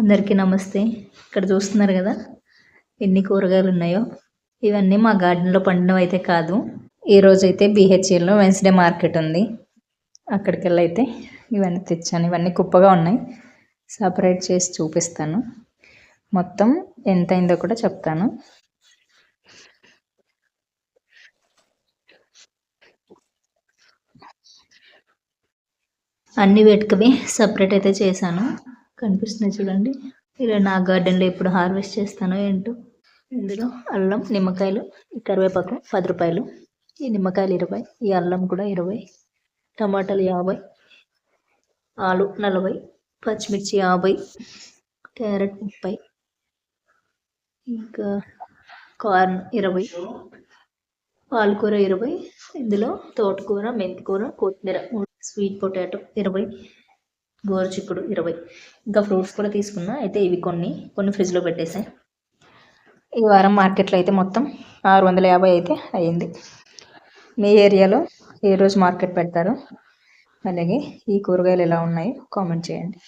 అందరికీ నమస్తే. ఇక్కడ చూస్తున్నారు కదా ఎన్ని కూరగాయలు ఉన్నాయో ఇవన్నీ మా గార్డెన్లో పండినవి అయితే కాదు. ఈ అయితే బీహెచ్ఎల్లో వెన్స్డే మార్కెట్ ఉంది. అక్కడికి వెళ్ళి అయితే ఇవన్నీ తెచ్చాను. ఇవన్నీ కుప్పగా ఉన్నాయి. సపరేట్ చేసి చూపిస్తాను. మొత్తం ఎంత అయిందో కూడా చెప్తాను. అన్ని వెటుకవి సపరేట్ అయితే చేశాను. కనిపిస్తున్నాయి చూడండి. ఇలా నా గార్డెన్లో ఎప్పుడు హార్వెస్ట్ చేస్తానో ఏంటో. ఇందులో అల్లం నిమ్మకాయలు కరివేపాకు పది రూపాయలు ఈ నిమ్మకాయలు ఇరవై ఈ అల్లం కూడా ఇరవై టమాటాలు యాభై ఆలు నలభై పచ్చిమిర్చి యాభై క్యారెట్ ముప్పై ఇంకా కార్న్ ఇరవై పాలకూర ఇరవై ఇందులో తోటకూర మెంతికూర కొత్తిమీర స్వీట్ పొటాటో ఇరవై గోరుచిక్కుడు ఇరవై. ఇంకా ఫ్రూట్స్ కూడా తీసుకున్నా. అయితే ఇవి కొన్ని కొన్ని ఫ్రిడ్జ్లో పెట్టేసాయి ఈ వారం మార్కెట్లో అయితే మొత్తం ఆరు వందల యాభై అయితే అయ్యింది. మీ ఏరియాలో ఏ రోజు మార్కెట్ పెడతారు? అలాగే ఈ కూరగాయలు ఎలా ఉన్నాయో? కామెంట్ చేయండి.